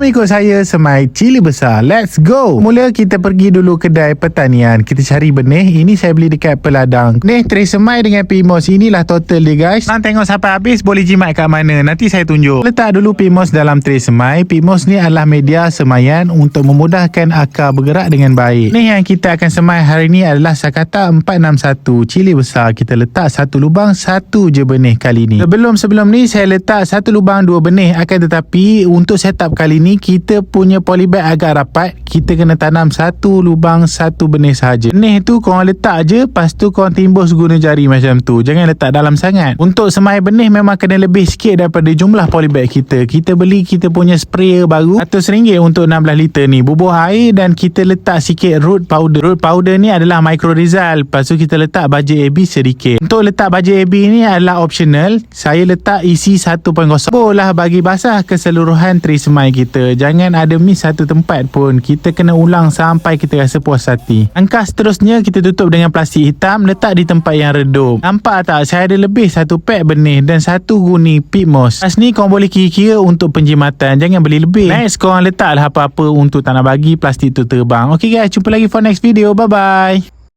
Ikut saya semai cili besar. Let's go. Mula kita pergi dulu kedai pertanian. Kita cari benih. Ini saya beli dekat Peladang. Ni tray semai dengan Pimos. Inilah total dia guys. Nak tengok sampai habis boleh jimat kat mana. Nanti saya tunjuk. Letak dulu Pimos dalam tray semai. Pimos ni adalah media semaian untuk memudahkan akar bergerak dengan baik. Ni yang kita akan semai hari ni adalah Sakata 461. Cili besar. Kita letak satu lubang satu je benih kali ni. Sebelum-sebelum ni saya letak satu lubang dua benih. Akan tetapi untuk setup kali ni kita punya polybag agak rapat kita kena tanam satu lubang satu benih sahaja. Benih tu korang letak je lepas tu korang timbus guna jari macam tu. Jangan letak dalam sangat. Untuk semai benih memang kena lebih sikit daripada jumlah polybag kita. Kita beli kita punya sprayer baru RM100 untuk 16 liter ni. Bubuh air dan kita letak sikit root powder. Root powder ni adalah micro rizal lepas tu kita letak baja AB sedikit. Untuk letak baja AB ni adalah optional. Saya letak isi 1.0 boleh bagi basah keseluruhan tray semai kita jangan ada miss satu tempat pun. Kita kena ulang sampai kita rasa puas hati. Langkah seterusnya kita tutup dengan plastik hitam letak di tempat yang redup. Nampak tak? Saya ada lebih satu pack benih dan satu guni pit moss lepas ni korang boleh kira-kira untuk penjimatan. Jangan beli lebih. Next korang letaklah apa-apa untuk tak nak bagi plastik tu terbang. Ok guys. Jumpa lagi for next video. Bye bye